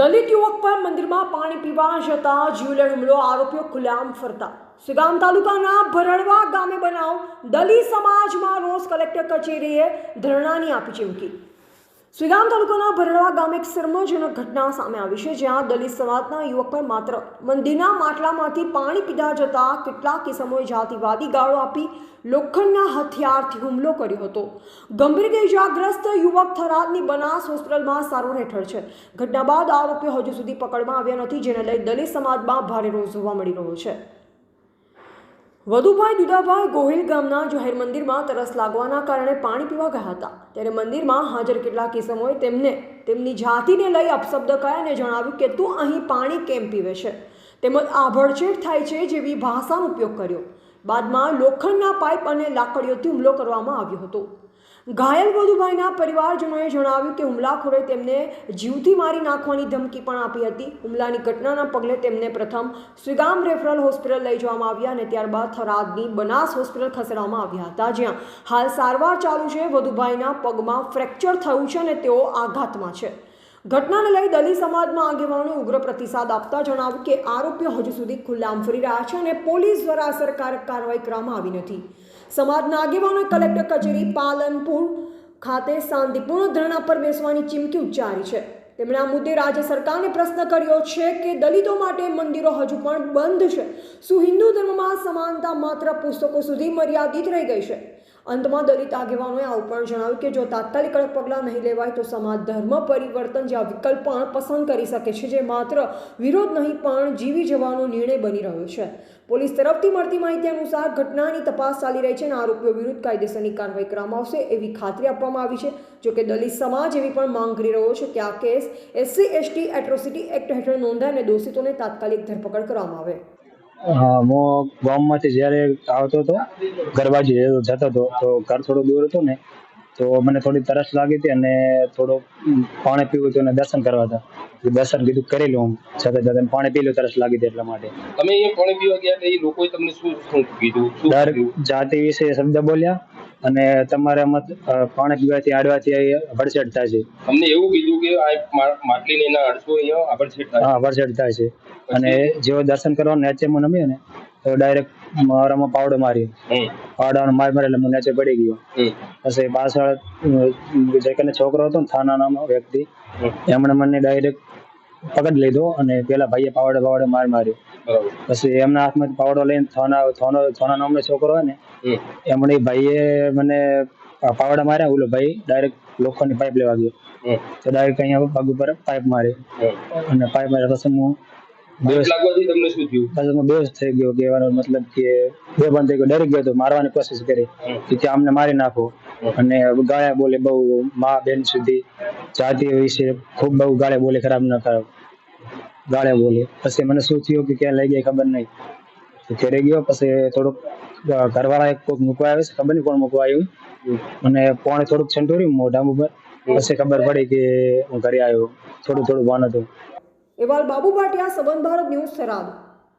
દલિત યુવક પર મંદિરમાં પાણી પીવા જતા જીવલેણ હુમલો, આરોપીઓ ખુલ્લામ ફરતા. સુગામ તાલુકાના ભરડવા ગામે બનાવ દલિત સમાજમાં રોજ કલેક્ટર કચેરીએ ધરણાની આપી ચીમકી. સુગામ તાલુકાના ભરડવા ગામે એક શર્મજનક ઘટના સામે આવી છે, જ્યાં દલિત સમાજના યુવક પર માત્ર મંદિરના માટલામાંથી પાણી પીધા જતા કેટલાક કિસ્સાઓએ જાતિવાદી ગાળો આપી લોખંડના હથિયારથી હુમલો કર્યો હતો. ગંભીર ઇજાગ્રસ્ત યુવક થરાદની બનાસ હોસ્પિટલમાં સારવાર હેઠળ છે. ઘટના બાદ આરોપીઓ હજુ સુધી પકડમાં આવ્યા નથી, જેને લઈ દલિત સમાજમાં ભારે રોષ જોવા મળી રહ્યો છે. વધુભાઈ દુદાભાઈ ગોહિલ ગામના જાહેર મંદિરમાં તરસ લાગવાના કારણે પાણી પીવા ગયા હતા. ત્યારે મંદિરમાં હાજર કેટલાક કિસમોએ તેમને તેમની જાતિને લઈ અપશબ્દ કર્યા અને જણાવ્યું કે તું અહીં પાણી કેમ પીવે છે? તેમજ આભડછેડ થાય છે જેવી ભાષાનો ઉપયોગ કર્યો. બાદમાં લોખંડના પાઇપ અને લાકડીઓથી હુમલો કરવામાં આવ્યો હતો. ઘાયલ વધુભાઈના પરિવારજનોએ જણાવ્યું કે હુમલાખોરે તેમને જીવથી મારી નાખવાની ધમકી પણ આપી હતી. હુમલાની ઘટનાના પગલે તેમને પ્રથમ સુગામ રેફરલ હોસ્પિટલ લઈ જવામાં આવ્યા અને ત્યારબાદ થરાદની બનાસ હોસ્પિટલ ખસેડવામાં આવ્યા હતા. જ્યાં હાલ સારવાર ચાલુ છે. વધુભાઈના પગમાં ફ્રેક્ચર થયું છે અને તેઓ આઘાતમાં છે. ઘટનાને લઈ દલિત સમાજમાં આગેવાનોએ ઉગ્ર પ્રતિસાદ આપતા જણાવ્યું કે આરોપીઓ હજુ સુધી ખુલ્લામ ફરી રહ્યા છે અને પોલીસ દ્વારા અસરકારક કાર્યવાહી કરવામાં આવી નથી. સમાજના આગેવાનોએ કલેક્ટર કચેરી પાલનપુર ખાતે શાંતિપૂર્ણ ધરણા પર બેસવાની ચીમકી ઉચ્ચારી છે. તેમણે આ મુદ્દે રાજ્ય સરકારને પ્રશ્ન કર્યો છે કે દલિતો માટે મંદિરો હજુ પણ બંધ છે. શું હિન્દુ ધર્મમાં સમાનતા માત્ર પુસ્તકો સુધી મર્યાદિત રહી ગઈ છે? અંતમાં દલિત આગેવાનોએ આવું પણ જણાવ્યું કે જો તાત્કાલિક કડક પગલાં નહીં લેવાય તો સમાજ ધર્મ પરિવર્તન જેવા વિકલ્પ પણ પસંદ કરી શકે છે, જે માત્ર વિરોધ નહીં પણ જીવી જવાનો નિર્ણય બની રહ્યો છે. પોલીસ તરફથી મળતી માહિતી અનુસાર ઘટનાની તપાસ ચાલી રહી છે અને આરોપીઓ વિરુદ્ધ કાયદેસરની કાર્યવાહી કરવામાં આવશે એવી ખાતરી આપવામાં આવી છે. જોકે દલિત સમાજ એવી પણ માંગ કરી રહ્યો છે કે આ case SC, ST, atrocity act હેઠળ નોંધાય અને દોષિતોને તાત્કાલિક ધરપકડ કરવામાં આવે. હા હું ગામમાંથી જ્યારે આવતો હતો ઘર બાજુ જતો હતો તો ઘર થોડું દૂર હતું ને તો મને થોડી તરસ લાગી હતી અને થોડું પાણી પીવું હતું અને દર્શન કરવા હતા. દર્શન કીધું કરી લઉં છતાં જતા જતા પાણી પી લો તરસ લાગી હતી એટલા માટે. તમે અહીંયા પાણી પીવા ગયા એ લોકોએ તમને શું શું કીધું? દર જાતિ વિશે શબ્દ બોલ્યા અને તમારે મત પાણી પીવાથી આડવાથી ભડસેટ થાય છે. તમને એવું કીધું કે આ માટલીને એના અડસો અહીંયા ભડસેટ થાય છે. અને જેવો દર્શન કરવાનું નેચેમાં નમ્યો ને તો ડાયરેક્ટ મારામાં પાવડો માર્યો. પાવડા પાવડાનો માર મારે એટલે હું નેચે પડી ગયો. પછી પાછળ જે કને છોકરો હતો ને થાના નામનો વ્યક્તિ એમણે મને ડાયરેક્ટ પકડ લીધો અને પેલા ભાઈએ પાવડે પાવડે માર માર્યો. પછી એમના હાથમાં પાવડો લઈને થોના થોનો થોના નામનો છોકરો હોય ને એમણે ભાઈએ મને પાવડા માર્યા ઓલો ભાઈ ડાયરેક્ટ લોખંડની પાઇપ લેવા ગયો. તો ડાયરેક્ટ અહીંયા પગ ઉપર પાઇપ મારી અને પાઇપ માર્યા પછી હું પાઇપ લાગવાથી તમને શું થયું? પછી બેહોશ થઈ ગયો કહેવાનો મતલબ કે બે બંધ થઈ ગયો ડરી ગયો તો મારવાની કોશિશ કરી કે ત્યાં અમને મારી નાખો. અને ગાળ્યા બોલે બહુ મા બેન સુધી જાતિ વિશે ખૂબ બહુ ગાળે બોલે ખરાબ ન ખરાબ ગાળે બોલે. પછી મને શું થયું કે ક્યાં લઈ ગયા ખબર નહીં. ઘરે ગયો પછી થોડુંક ઘરવાળા કોઈક મૂકવા આવે છે ખબર નહીં કોણ મૂકવા આવ્યું. અને પોણે થોડુંક છંટોર્યું મોઢા ઉપર. પછી ખબર પડી કે હું ઘરે આવ્યો. થોડું થોડું ભાન હતું. એવાલ બાબુ ભાટિયા સબંધ ભારત ન્યૂઝ થરાદ.